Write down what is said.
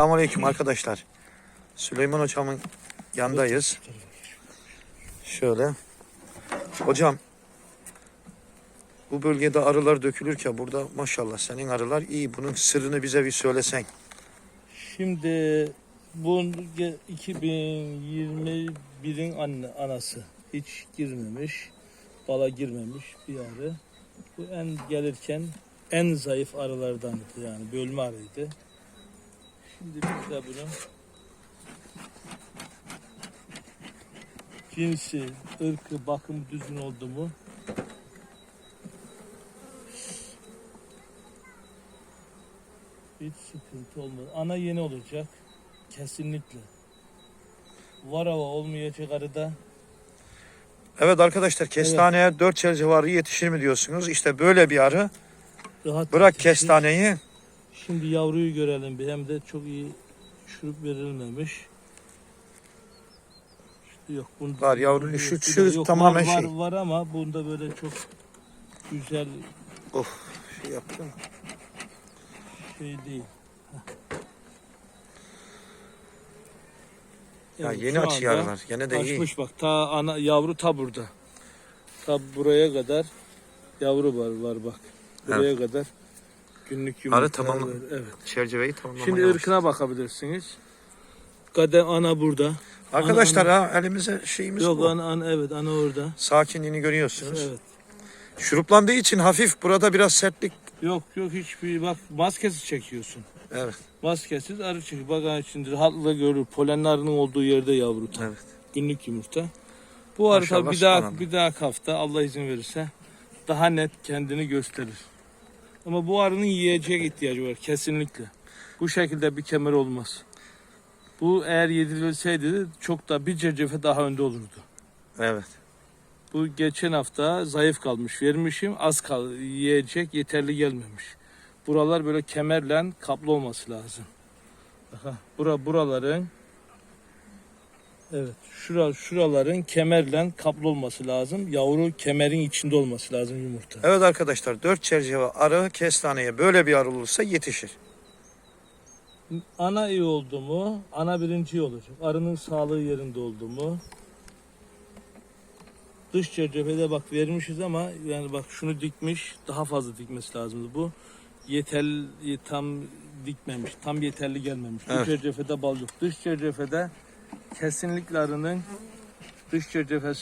Selamünaleyküm arkadaşlar. Süleyman hocamın yanındayız. Şöyle. Hocam bu bölgede arılar dökülürken burada maşallah senin arılar iyi. Bunun sırrını bize bir söylesen. Şimdi bu ge- 2021'in anne, anası hiç girmemiş, bala girmemiş bir arı. Bu en gelirken en zayıf arılardandı yani bölme arıydı. Şimdi biz de bunu cinsi, ırkı, bakım düzgün oldu mu hiç sıkıntı olmaz. Ana yeni olacak. Kesinlikle. Varava olmayacak arıda. Evet arkadaşlar kestaneye 4 çel civarı yetişir mi diyorsunuz? İşte böyle bir arı. Rahat Bırak yetişir. kestaneyi. Şimdi yavruyu görelim bir hem de çok iyi şurup verilmemiş. İşte yok bunda Var yavru, şu- şu tamamen var, şey. Var, ama bunda böyle çok güzel Of şey yaptım. şey değil. Ya Evet, yeni anda- arılar. Gene de iyi. Açmış bak ta ana yavru ta burada. Ta buraya kadar yavru var var bak. Buraya kadar günlük yumurtalar tamam. var. Evet. Çerçeveyi tamamlamaya Şimdi ırkına bakabilirsiniz. Kadem ana burada. Arkadaşlar ana- ha elimize şeyimiz Yok bu. ana, ana evet ana orada. Sakinliğini görüyorsunuz. Evet. Şuruplandığı için hafif burada biraz sertlik. Yok yok hiçbir bak maskesiz çekiyorsun. Evet. Maskesiz arı çekiyor. Bak ha şimdi rahatlıkla görür. Polenli arının olduğu yerde yavru tam. Evet. Günlük yumurta. Bu arı bir daha bir daha hafta Allah izin verirse daha net kendini gösterir. Ama bu arının yiyecek ihtiyacı var kesinlikle. Bu şekilde bir kemer olmaz. Bu eğer yedirilseydi çok da bir cercefe daha önde olurdu. Evet. Bu geçen hafta zayıf kalmış. Vermişim az kal yiyecek yeterli gelmemiş. Buralar böyle kemerle kaplı olması lazım. Aha, bura buraların Evet, şura şuraların kemerle kaplı olması lazım. Yavru kemerin içinde olması lazım yumurta. Evet arkadaşlar dört çerçeve arı kestaneye böyle bir arı olursa yetişir. Ana iyi oldu mu? Ana birinci olacak. Arının sağlığı yerinde oldu mu? Dış cephede bak vermişiz ama yani bak şunu dikmiş daha fazla dikmesi lazımdı bu. Yeterli tam dikmemiş. Tam yeterli gelmemiş. Evet. Dış cephede bal yok. Dış cephede kesinlikle arının dış cephesinin